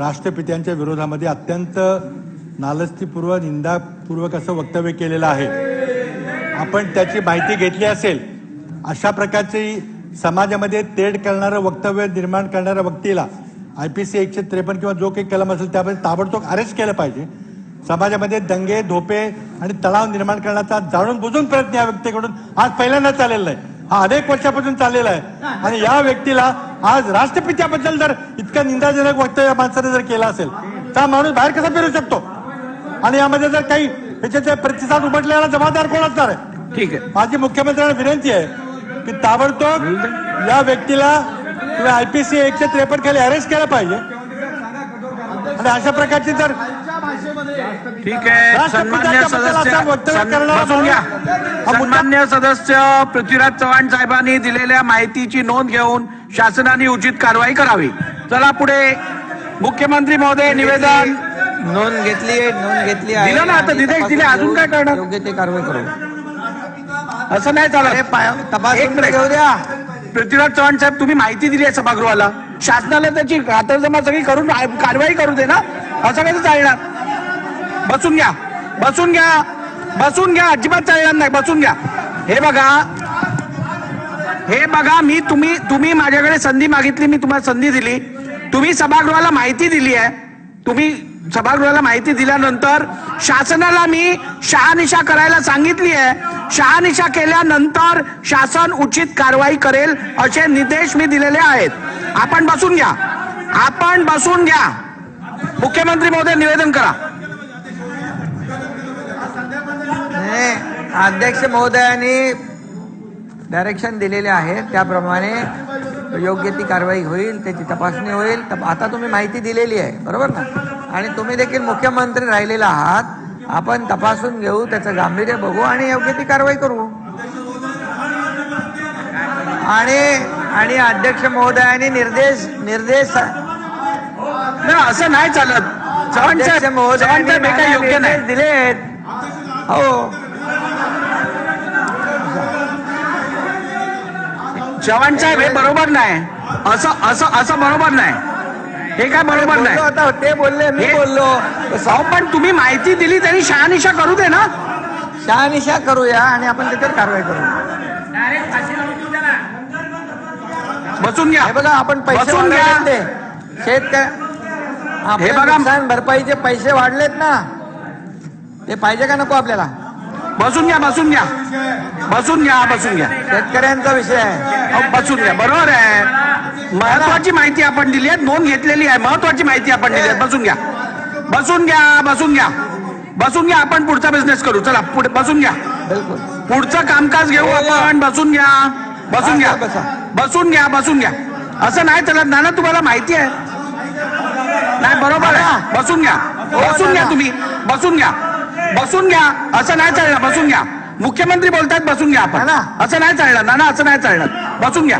राष्ट्रपित्यांच्या विरोधामध्ये अत्यंत नालस्तीपूर्व निंदापूर्वक असं वक्तव्य केलेलं आहे. आपण त्याची माहिती घेतली असेल. अशा प्रकारची समाजामध्ये तेढ करणारं वक्तव्य निर्माण करणाऱ्या व्यक्तीला आय पी सी एकशे त्रेपन्न किंवा जो काही कलम असेल त्यामध्ये ताबडतोब अरेस्ट केलं पाहिजे. समाजामध्ये दंगे धोपे आणि तणाव निर्माण करण्याचा जाणून बुजून प्रयत्न या व्यक्तीकडून आज पहिल्यांदा चाललेला आहे. हा अनेक वर्षापासून चाललेला आहे. आणि या व्यक्तीला आज राष्ट्रपित्याबद्दल जर इतकं निंदाजनक वक्तव्य या माणसाने जर केलं असेल तर माणूस बाहेर कसा फिरू शकतो? आणि यामध्ये जर काही त्याचे प्रतिसाद उमटलेला जबाबदार कोण असणार आहे? ठीक आहे. माझी मुख्यमंत्र्यांना विनंती आहे की ताबडतोब या व्यक्तीला तुम्ही आयपीसी एकशे त्रेपन्न खाली अरेस्ट केलं पाहिजे. आणि अशा प्रकारची जर ठीक आहे. हा सन्मान्य सदस्य पृथ्वीराज चव्हाण साहेबांनी दिलेल्या माहितीची नोंद घेऊन शासनाने उचित कारवाई करावी. चला पुढे. मुख्यमंत्री महोदय निवेदन. नोंद घेतली आहे नोंद घेतली आहे. दिलं ना आता, आणि दिले- अजून काय करणार? योग्य ते कारवाई करू. असं नाही चालत. घेऊ द्या. पृथ्वीराज चव्हाण साहेब तुम्ही माहिती दिली आहे सभागृहाला. शासनाला त्याची खातरजमा सगळी करून कारवाई करू दे ना. असं काही चालणार? बसून घ्या. बसून घ्या. बसून घ्या. अजिबात चालणार नाही. बसून घ्या. हे बघा हे बघा मी तुम्ही तुम्ही माझ्याकडे संधी मागितली मी तुम्हाला संधी दिली. तुम्ही सभागृहाला माहिती दिली आहे. तुम्ही सभागृहाला माहिती दिल्यानंतर शासनाला मी शहानिशा करायला सांगितली आहे. शहानिशा केल्यानंतर शासन उचित कारवाई करेल असे निर्देश मी दिलेले आहेत. आपण बसून घ्या. आपण बसून घ्या. मुख्यमंत्री महोदय निवेदन करा. अध्यक्ष महोदयांनी डायरेक्शन दिलेले आहे. त्याप्रमाणे योग्य ती कारवाई होईल त्याची तपासणी होईल. तप- आता तुम्ही माहिती दिलेली आहे बरोबर ना? आणि तुम्ही देखील मुख्यमंत्री राहिलेला आहात. आपण तपासून घेऊ त्याचं गांभीर्य बघू आणि योग्य ती कारवाई करू. आणि आणि अध्यक्ष महोदयांनी निर्देश निर्देश नाही असं नाही चालत. महोदयांनी नाही निर्देश दिलेत. हो. चव्हाण साहेब हे बरोबर नाही. असं असं असं बरोबर नाही. हे काय बरोबर बोललो नाही? आता ते बोलले मी हे- बोललो. अहो, पण तुम्ही माहिती दिली तरी शहानिशा करू दे ना. शहानिशा करूया आणि आपण त्याच्यावर कारवाई करू. बसून घ्या. हे बघा आपण पैसे बसून घ्या. वाढवलेत ते शेतकरी आपले बघा. नुकसान भरपाईचे पैसे वाढलेत ना ते पाहिजे का नको आपल्याला? बसून घ्या बसून घ्या बसून घ्या बसून घ्या शेतकऱ्यांचा विषय आहे बसून घ्या बरोबर आहे महत्वाची माहिती आपण दिली आहे नोंद घेतलेली आहे महत्वाची माहिती आपण दिली आहे बसून घ्या बसून घ्या बसून घ्या बसून घ्या आपण पुढचा बिझनेस करू चला पुढे बसून घ्या पुढचं कामकाज घेऊ आपण बसून घ्या बसून घ्या बसा. बसून घ्या बसून घ्या असं नाही चालत नाना तुम्हाला माहिती आहे नाही बरोबर आहे बसून घ्या बसून घ्या तुम्ही बसून घ्या बसून घ्या. असं नाही चालणार. बसून घ्या. मुख्यमंत्री बोलतायत बसून घ्या आपण. असं नाही चालणार. नाना असं नाही चालणार. बसून घ्या.